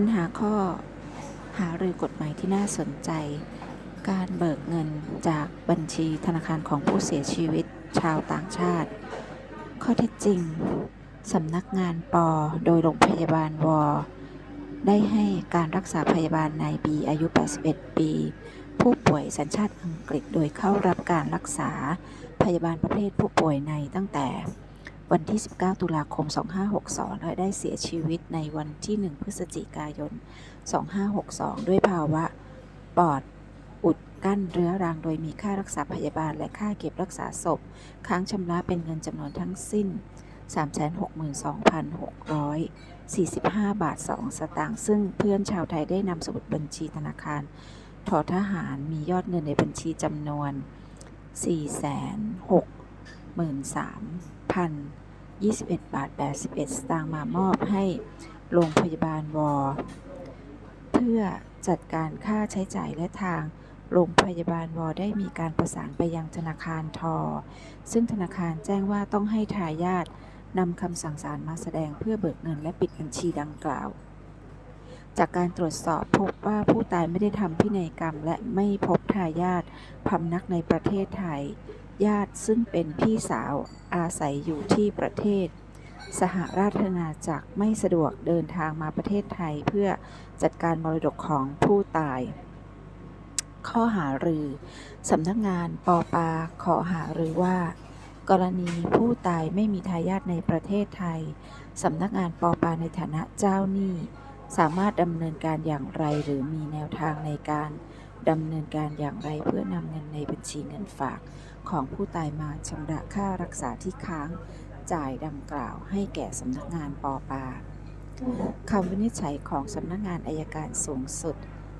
ปัญหาข้อ หารือกฎหมายที่น่าสนใจ การเบิกเงินจากบัญชีธนาคารของผู้เสียชีวิตชาวต่างชาติ ข้อเท็จจริง สำนักงานปอโดยโรงพยาบาลวอได้ให้การรักษาพยาบาลนายบีอายุ 81 ปี ผู้ป่วยสัญชาติอังกฤษโดยเข้ารับการรักษาพยาบาลประเภทผู้ป่วยในตั้งแต่ วันที่ 19 ตุลาคม 2562 และได้เสียชีวิตในวันที่ 1 พฤศจิกายน 2562 ด้วยภาวะปอดอุดกั้นเรื้อรังโดยมีค่ารักษาพยาบาลและค่าเก็บรักษาศพ ค้างชำระเป็นเงินจำนวนทั้งสิ้น 362,645 บาท 2 สตางค์ ซึ่งเพื่อนชาวไทยได้นำสมุดบัญชีธนาคาร ทอทหารมียอดเงินในบัญชีจำนวน 4 6 463,021 บาท 81 สตางค์มามอบให้โรงพยาบาลวอเพื่อจัดการค่าใช้จ่ายและทางโรงพยาบาลวอได้มีการประสานไปยังธนาคารทอ ซึ่งธนาคารแจ้งว่าต้องให้ทายาทนำคำสั่งศาลมาแสดงเพื่อเบิกเงินและปิดบัญชีดังกล่าว จากการตรวจสอบพบว่าผู้ตายไม่ได้ทำพินัยกรรม และไม่พบทายาทพำนักในประเทศไทย ญาติซึ่งเป็นพี่สาวอาศัยอยู่ที่ประเทศ สหราชอาณาจักรไม่สะดวกเดินทางมาประเทศไทยเพื่อจัดการมรดกของผู้ตาย ข้อหารือสำนักงานปอปาขอหารือว่า กรณีผู้ตายไม่มีทายาทในประเทศไทยสำนักงานปอปาในฐานะเจ้าหนี้สามารถดำเนินการอย่างไรหรือมีแนวทางในการดำเนินการอย่างไรเพื่อนำเงินในบัญชีเงินฝาก ของผู้ตายมาชำระค่ารักษาที่ค้าง จ่ายดังกล่าวให้แก่สำนักงานปอปาคำวินิจฉัยของสำนักงานอายการสูงสุด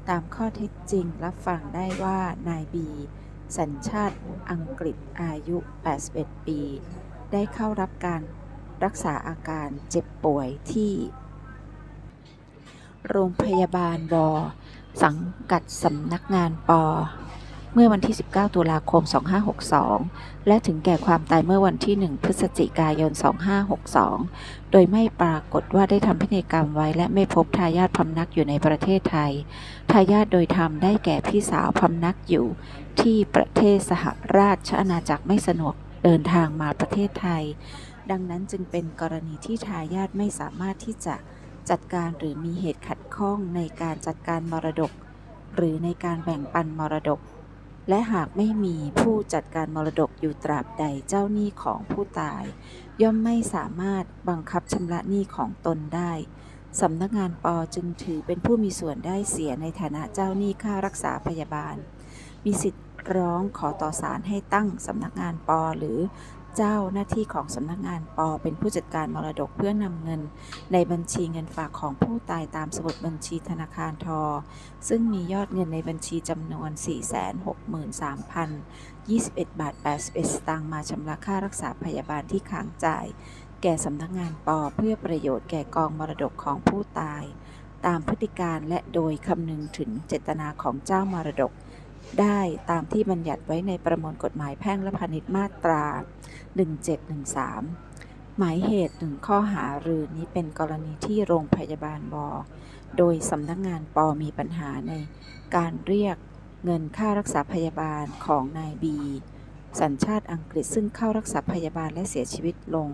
ตามข้อเท็จจริงรับฟังได้ว่านายบี สัญชาติอังกฤษอายุ 81 ปี ได้เข้ารับการรักษาอาการเจ็บป่วยที่ โรงพยาบาลวอสังกัดสำนักงานปอ เมื่อวันที่ 19 ตุลาคม 2562 และถึงแก่ความตายเมื่อวันที่ 1 พฤศจิกายน 2562 โดยไม่ปรากฏว่าได้ทำพินัยกรรมไว้ และไม่พบทายาทพำนักอยู่ในประเทศไทย ทายาทโดยธรรมได้แก่พี่สาวพำนักอยู่ ที่ประเทศสหราชอาณาจักรไม่สะดวกเดินทางมาประเทศไทย ดังนั้นจึงเป็นกรณีที่ทายาทไม่สามารถที่จะจัดการหรือมีเหตุขัดข้องในการจัดการมรดก หรือในการแบ่งปันมรดก และหากไม่มีผู้จัดการมรดกอยู่ตราบใดเจ้าหนี้ของผู้ตาย ย่อมไม่สามารถบังคับชำระหนี้ของตนได้สำนักงานปอจึงถือเป็นผู้มีส่วนได้เสียในฐานะเจ้าหนี้ค่ารักษาพยาบาล มีสิทธิ์ร้องขอต่อศาลให้ตั้งสำนักงานปอหรือ เจ้าหน้าที่ของสำนักงานปอเป็นผู้จัดการมรดกเพื่อนำเงิน ในบัญชีเงินฝากของผู้ตายตามสมุดบัญชีธนาคารทอ ซึ่งมียอดเงินในบัญชีจำนวน 463,021 บาท 81 สตางค์มาชำระค่ารักษาพยาบาลที่ค้างจ่าย แก่สำนักงานปอเพื่อประโยชน์แก่กองมรดกของผู้ตาย ตามพฤติการและโดยคำนึงถึงเจตนาของเจ้ามรดก ได้ตามที่บัญญัติไว้ในประมวลกฎหมายแพ่งและพาณิชย์มาตรา 1713 หมายเหตุหนึ่งข้อหารือนี้เป็นกรณีที่โรงพยาบาลบอโดยสำนักงานปอมีปัญหาในการเรียกเงินค่ารักษาพยาบาลของนายบีสัญชาติอังกฤษซึ่งเข้ารักษาพยาบาลและเสียชีวิตลง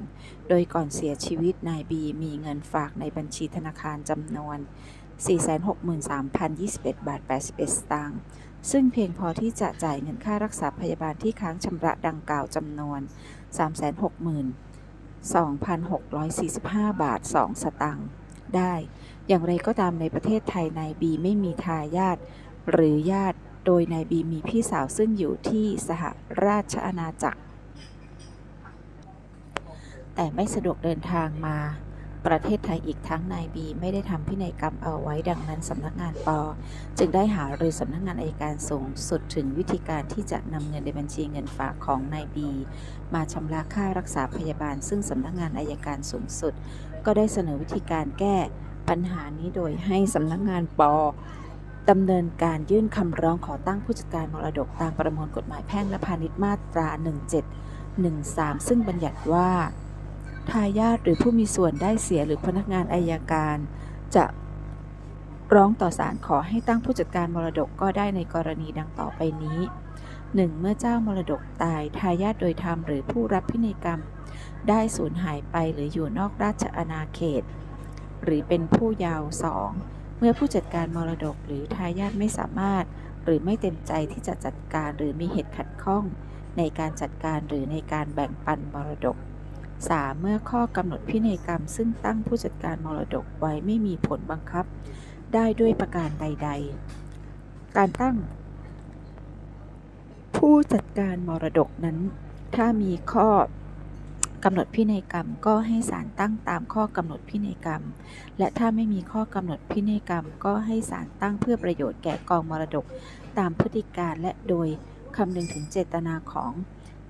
โดยก่อนเสียชีวิตนายบีมีเงินฝากในบัญชีธนาคารจำนวน 463,021 บาท 81 สตางค์ ซึ่งเพียงพอที่จะจ่ายเงินค่ารักษาพยาบาลที่ค้างชำระดังกล่าวจำนวน 362,645 บาท 2 สตางค์ได้ อย่างไรก็ตามในประเทศไทยนายบีไม่มีทายาทหรือญาติโดยนายบีมีพี่สาวซึ่งอยู่ที่สหราชอาณาจักร แต่ไม่สะดวกเดินทางมา ประเทศไทยอีกทั้งนายบีไม่ได้ทำพินัยกรรมเอาไว้ดังนั้นสำนักงานปอจึงได้หารือสำนักงานอายการสูงสุดถึงวิธีการที่จะนำเงินในบัญชีเงินฝากของนายบี มาชำระค่ารักษาพยาบาล ซึ่งสำนักงานอายการสูงสุด ก็ได้เสนอวิธีการแก้ปัญหานี้โดยให้สำนักงานปอดำเนินการยื่นคำร้องขอตั้งผู้จัดการมรดกตามประมวลกฎหมายแพ่งและพาณิชย์มาตรา 1713 ซึ่งบัญญัติว่า ทายาทหรือผู้มีส่วนได้เสียหรือพนักงานอายการ จะร้องต่อศาลขอให้ตั้งผู้จัดการมรดกก็ได้ในกรณีดังต่อไปนี้ 1. เมื่อเจ้ามรดกตายทายาทโดยธรรมหรือผู้รับพินัยกรรม ได้สูญหายไปหรืออยู่นอกราชอาณาเขต หรือเป็นผู้ยาว 2. เมื่อผู้จัดการมรดกหรือทายาทไม่สามารถ หรือไม่เต็มใจที่จะจัดการหรือมีเหตุขัดข้อง ในการจัดการหรือในการแบ่งปันมรดก 3. เมื่อข้อกำหนดพินัยกรรม ซึ่งตั้งผู้จัดการมรดกไว้ไม่มีผลบังคับ ได้ด้วยประการใด ๆ การตั้ง ผู้จัดการมรดกนั้น ถ้ามีข้อกำหนดพินัยกรรมก็ให้ศาลตั้งตามข้อกำหนดพินัยกรรม และถ้าไม่มีข้อกำหนดพินัยกรรม ก็ให้ศาลตั้งเพื่อประโยชน์แก่กองมรดก ตามพฤติการและโดยคำนึงถึงเจตนาของ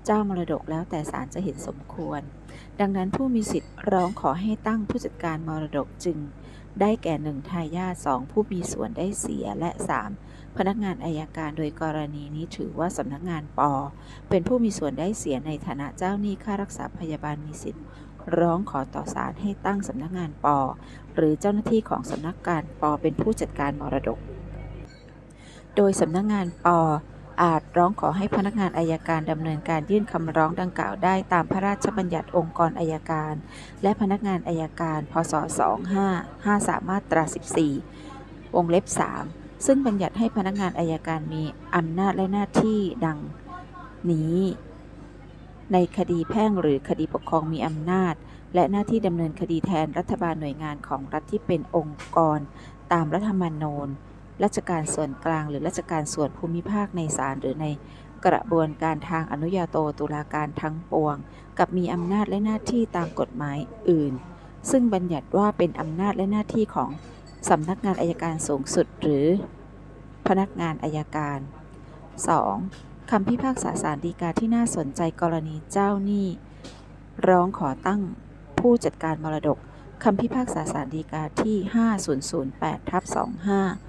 เจ้ามรดกแล้วแต่ศาลจะเห็นสมควร ดังนั้นผู้มีสิทธิ์ร้องขอให้ตั้งผู้จัดการมรดกจึง ได้แก่หนึ่งทายาทสองผู้มีส่วนได้เสียและ 3. พนักงานอายการโดยกรณีนี้ถือว่าสำนักงานปอ เป็นผู้มีส่วนได้เสียในฐานะเจ้าหนี้ค่ารักษาพยาบาลมีสิทธิ์ ร้องขอต่อศาลให้ตั้งสำนักงานปอ หรือเจ้าหน้าที่ของสำนักงานปอเป็นผู้จัดการมรดก โดยสำนักงานปอ อาจร้องขอให้พนักงานอายการดำเนินการยื่นคำร้องดังกล่าวได้ตามพระราชบัญญัติองค์กรอายการ และพนักงานอายการ พศ 2553 มาตรา 14 วงเล็บ 3 ซึ่งบัญญัติให้พนักงานอายการมีอำนาจและหน้าที่ดังนี้ ในคดีแพ่งหรือคดีปกครองมีอำนาจ และหน้าที่ดำเนินคดีแทนรัฐบาลหน่วยงานของรัฐที่เป็นองค์กร ตามรัฐธรรมนูญ ราชการส่วนกลางหรือราชการส่วนภูมิภาคในศาลหรือในกระบวนการทางอนุญาโตตุลาการทั้งปวง กับมีอำนาจและหน้าที่ตามกฎหมายอื่น ซึ่งบัญญัติว่าเป็นอำนาจและหน้าที่ของสำนักงานอายการสูงสุด หรือ พนักงานอายการ 2. คำพิพากษาศาลฎีกาที่น่าสนใจกรณีเจ้าหนี้ ร้องขอตั้งผู้จัดการมรดกคำพิพากษาศาลฎีกาที่ 5008ทับ25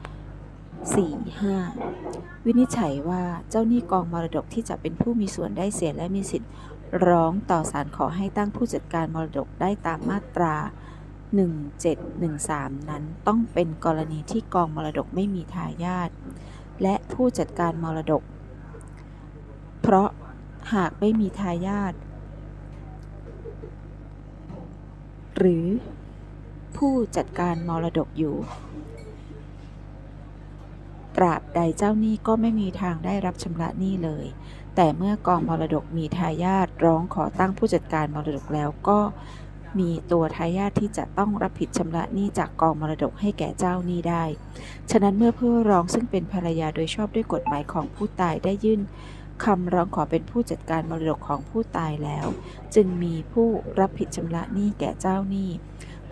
45 วินิจฉัยว่าเจ้าหนี้กองมรดกที่จะเป็นผู้มีส่วนได้เสียและมีสิทธิ์ ร้องต่อศาลขอให้ตั้งผู้จัดการมรดกได้ตามมาตรา 1713 นั้นต้องเป็นกรณีที่กองมรดกไม่มีทายาทและผู้จัดการมรดก เพราะหากไม่มีทายาทหรือผู้จัดการมรดกอยู่ ตราบใดเจ้าหนี้ก็ไม่มีทางได้รับชำระหนี้เลย แต่เมื่อกองมรดกมีทายาทร้องขอตั้งผู้จัดการมรดกแล้วก็มีตัวทายาทที่จะต้องรับผิดชำระหนี้จากกองมรดกให้แก่เจ้าหนี้ได้ ฉะนั้นเมื่อผู้ร้องซึ่งเป็นภรรยาโดยชอบด้วยกฎหมายของผู้ตายได้ยื่นคำร้องขอเป็นผู้จัดการมรดกของผู้ตายแล้ว จึงมีผู้รับผิดชำระหนี้แก่เจ้าหนี้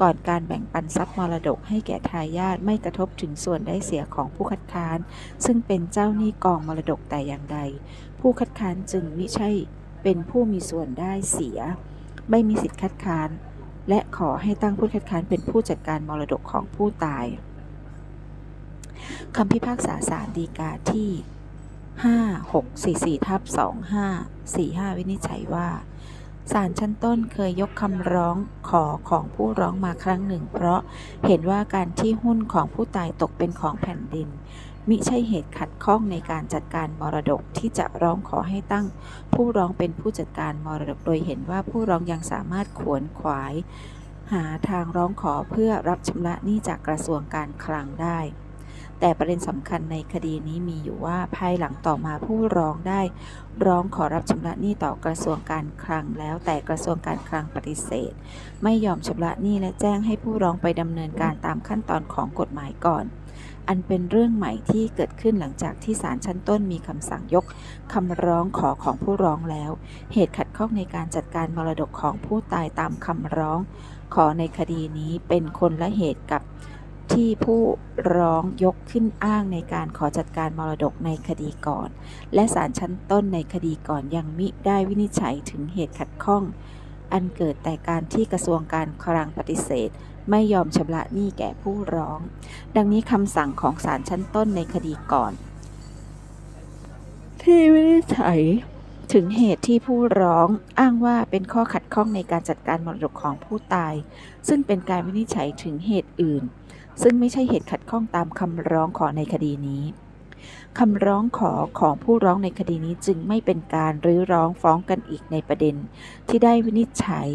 ก่อนการแบ่งปันทรัพย์มรดกให้แก่ทายาทไม่กระทบถึงส่วนได้เสียของผู้คัดค้าน ซึ่งเป็นเจ้าหนี้กองมรดกแต่อย่างใด ผู้คัดค้านจึงมิใช่เป็นผู้มีส่วนได้เสีย ไม่มีสิทธิคัดค้าน และขอให้ตั้งผู้คัดค้านเป็นผู้จัดการมรดกของผู้ตายคำพิพากษาศาลฎีกาที่ 5644ทับ2545 วินิจฉัยว่า ศาลชั้นต้นเคยยกคำร้องขอของผู้ร้องมาครั้งหนึ่ง เพราะเห็นว่าการที่หุ้นของผู้ตายตกเป็นของแผ่นดิน มิใช่เหตุขัดข้องในการจัดการมรดกที่จะร้องขอให้ตั้ง ผู้ร้องเป็นผู้จัดการมรดกโดยเห็นว่าผู้ร้องยังสามารถขวนขวาย หาทางร้องขอเพื่อรับชำระหนี้จากกระทรวงการคลังได้ แต่ประเด็นสำคัญในคดีนี้มีอยู่ว่าภายหลังต่อมาผู้ร้องได้ ร้องขอรับชำระหนี้ต่อกระทรวงการคลังแล้วแต่กระทรวงการคลังปฏิเสธ ไม่ยอมชำระหนี้และแจ้งให้ผู้ร้องไปดำเนินการตามขั้นตอนของกฎหมายก่อน อันเป็นเรื่องใหม่ที่เกิดขึ้นหลังจากที่ศาลชั้นต้นมีคำสั่งยกคำร้องขอของผู้ร้องแล้ว เหตุขัดข้องในการจัดการมรดกของผู้ตายตามคำร้อง ขอในคดีนี้เป็นคนละเหตุกับ ที่ผู้ร้องยกขึ้นอ้างในการขอจัดการมรดกในคดีก่อน และศาลชั้นต้นในคดีก่อนยังมิได้วินิจฉัยถึงเหตุขัดข้อง อันเกิดแต่การที่กระทรวงการคลังปฏิเสธ ไม่ยอมชำระหนี้แก่ผู้ร้อง ดังนี้คำสั่งของศาลชั้นต้นในคดีก่อน ที่วินิจฉัยถึงเหตุที่ผู้ร้องอ้างว่าเป็นข้อขัดข้องในการจัดการมรดกของผู้ตาย ซึ่งเป็นการวินิจฉัยถึงเหตุอื่น ซึ่งไม่ใช่เหตุขัดข้องตามคำร้องขอในคดีนี้คำร้องขอของผู้ร้องในคดีนี้จึงไม่เป็นการรื้อร้องฟ้องกันอีกในประเด็น ที่ได้วินิจฉัย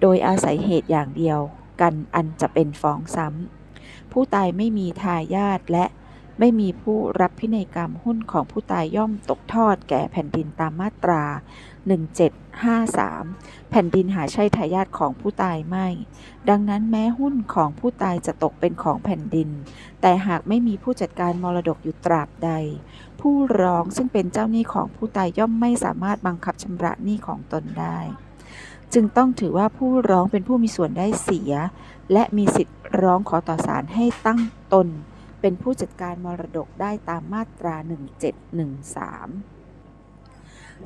โดยอาศัยเหตุอย่างเดียว กันอันจะเป็นฟ้องซ้ำผู้ตายไม่มีทายาทและไม่มีผู้รับพินัยกรรมหุ้นของผู้ตายย่อมตกทอดแก่แผ่นดินตามมาตรา 1753 แผ่นดินหาใช่ทายาทของผู้ตายไม่ ดังนั้นแม้หุ้นของผู้ตายจะตกเป็นของแผ่นดิน แต่หากไม่มีผู้จัดการมรดกอยู่ตราบใด ผู้ร้องซึ่งเป็นเจ้าหนี้ของผู้ตายย่อมไม่สามารถบังคับชำระหนี้ของตนได้ จึงต้องถือว่าผู้ร้องเป็นผู้มีส่วนได้เสีย และมีสิทธิ์ร้องขอต่อศาลให้ตั้งตน เป็นผู้จัดการมรดกได้ตามมาตรา 1713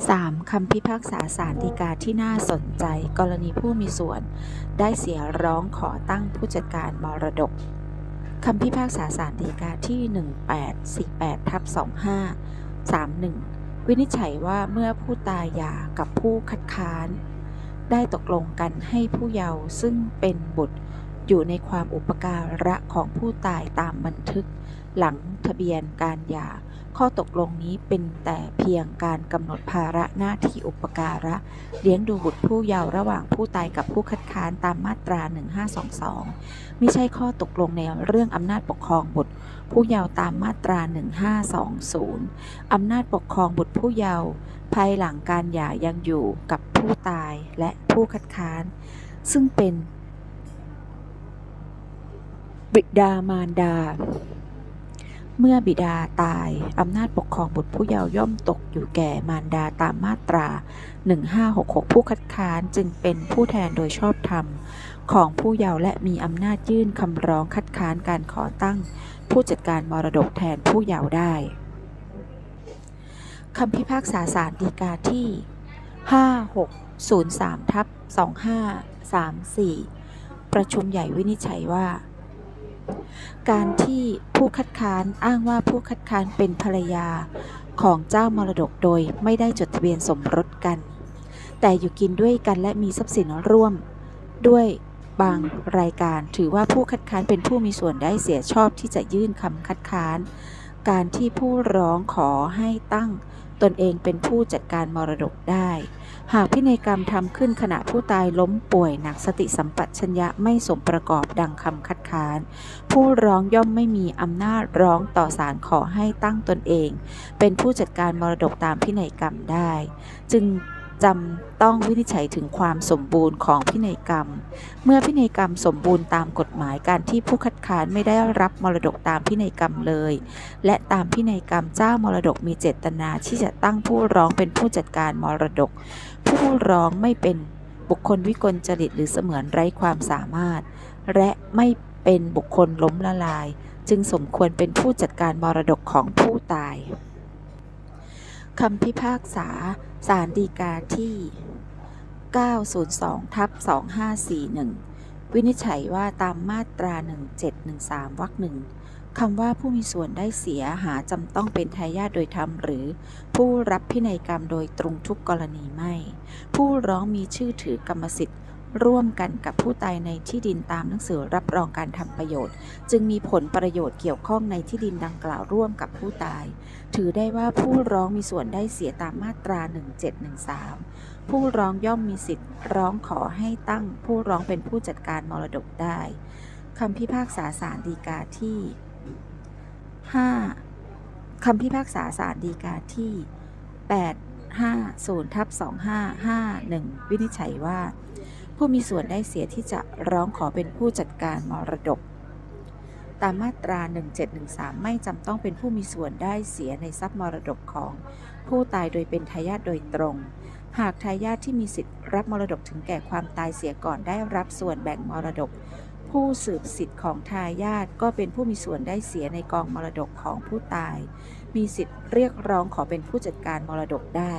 3. คำพิพากษาศาลฎีกาที่น่าสนใจ กรณีผู้มีส่วน ได้เสียร้องขอตั้งผู้จัดการมรดกคำพิพากษาศาลฎีกาที่ 1848ทับ2531 วินิจฉัยว่าเมื่อผู้ตายหย่ากับผู้คัดค้าน ได้ตกลงกันให้ผู้เยาว์ซึ่งเป็นบุตรอยู่ในความอุปการะของผู้ตายตามบันทึก หลังทะเบียนการหย่า ข้อตกลงนี้เป็นแต่เพียงการกำหนดภาระหน้าที่อุปการะ เลี้ยงดูบุตรผู้เยาว์ระหว่างผู้ตายกับผู้คัดค้านตามมาตรา 1522 ไม่ใช่ข้อตกลงในเรื่องอำนาจปกครองบุตรผู้เยาว์ตามมาตรา 1520 อำนาจปกครองบุตรผู้เยาว์ภายหลังการหย่ายังอยู่กับผู้ตายและผู้คัดค้าน ซึ่งเป็นบิดามารดา เมื่อบิดาตาย อำนาจปกครองบุตรผู้เยาว์ย่อมตกอยู่แก่มารดาตามมาตรา 1566 ผู้คัดค้านจึงเป็นผู้แทนโดยชอบธรรม ของผู้เยาว์และมีอำนาจยื่นคำร้องคัดค้านการขอตั้ง ผู้จัดการมรดกแทนผู้เยาว์ได้คำพิพากษาศาลฎีกาที่ 5603ทับ2534 ประชุมใหญ่วินิจฉัยว่า การที่ผู้คัดค้านอ้างว่าผู้คัดค้านเป็นภรรยาของเจ้ามรดกโดยไม่ได้จดทะเบียนสมรสกัน แต่อยู่กินด้วยกันและมีทรัพย์สินร่วม ด้วยบางรายการถือว่าผู้คัดค้านเป็นผู้มีส่วนได้เสียชอบที่จะยื่นคำคัดค้าน การที่ผู้ร้องขอให้ตั้งตนเองเป็นผู้จัดการมรดกได้ หากพินัยกรรมทำขึ้นขณะผู้ตายล้มป่วยหนักสติสัมปชัญญะไม่สมประกอบดังคำคัดค้าน ผู้ร้องย่อมไม่มีอำนาจร้องต่อศาลขอให้ตั้งตนเอง เป็นผู้จัดการมรดกตามพินัยกรรมได้ จึง จำต้องวินิจฉัยถึงความสมบูรณ์ของพินัยกรรม เมื่อพินัยกรรมสมบูรณ์ตามกฎหมายการที่ผู้คัดค้านไม่ได้รับมรดกตามพินัยกรรมเลย และตามพินัยกรรมเจ้ามรดกมีเจตนาที่จะตั้งผู้ร้องเป็นผู้จัดการมรดก ผู้ร้องไม่เป็นบุคคลวิกลจริตหรือเสมือนไร้ความสามารถ และไม่เป็นบุคคลล้มละลาย จึงสมควรเป็นผู้จัดการมรดกของผู้ตายคำพิพากษา ศาลฎีกาที่ 902ทับ2541 วินิจฉัยว่าตามมาตรา 1713วรรคหนึ่งคำว่าผู้มีส่วนได้เสียหาจำต้องเป็นทายาทโดยธรรมหรือผู้รับพินัยกรรมโดยตรงทุกกรณีไม่ ผู้ร้องมีชื่อถือกรรมสิทธิ์ ร่วมกันกับผู้ตายในที่ดินตามหนังสือรับรองการทำประโยชน์ จึงมีผลประโยชน์เกี่ยวข้องในที่ดินดังกล่าวร่วมกับผู้ตาย ถือได้ว่าผู้ร้องมีส่วนได้เสียตามมาตรา 1713 ผู้ร้องย่อมมีสิทธิ์ ร้องขอให้ตั้งผู้ร้องเป็นผู้จัดการมรดกได้คำพิพากษาศาลฎีกาที่ 5คำพิพากษาศาลฎีกาที่ 850ทับ2551 วินิจฉัยว่า ผู้มีส่วนได้เสียที่จะร้องขอเป็นผู้จัดการมรดก ตามมาตรา 1713 ไม่จำต้องเป็นผู้มีส่วนได้เสียในทรัพย์มรดกของผู้ตายโดยเป็นทายาทโดยตรง หากทายาทที่มีสิทธิ์รับมรดกถึงแก่ความตายเสียก่อนได้รับส่วนแบ่งมรดก ผู้สืบสิทธิ์ของทายาทก็เป็นผู้มีส่วนได้เสียในกองมรดกของผู้ตาย มีสิทธิ์เรียกร้องขอเป็นผู้จัดการมรดกได้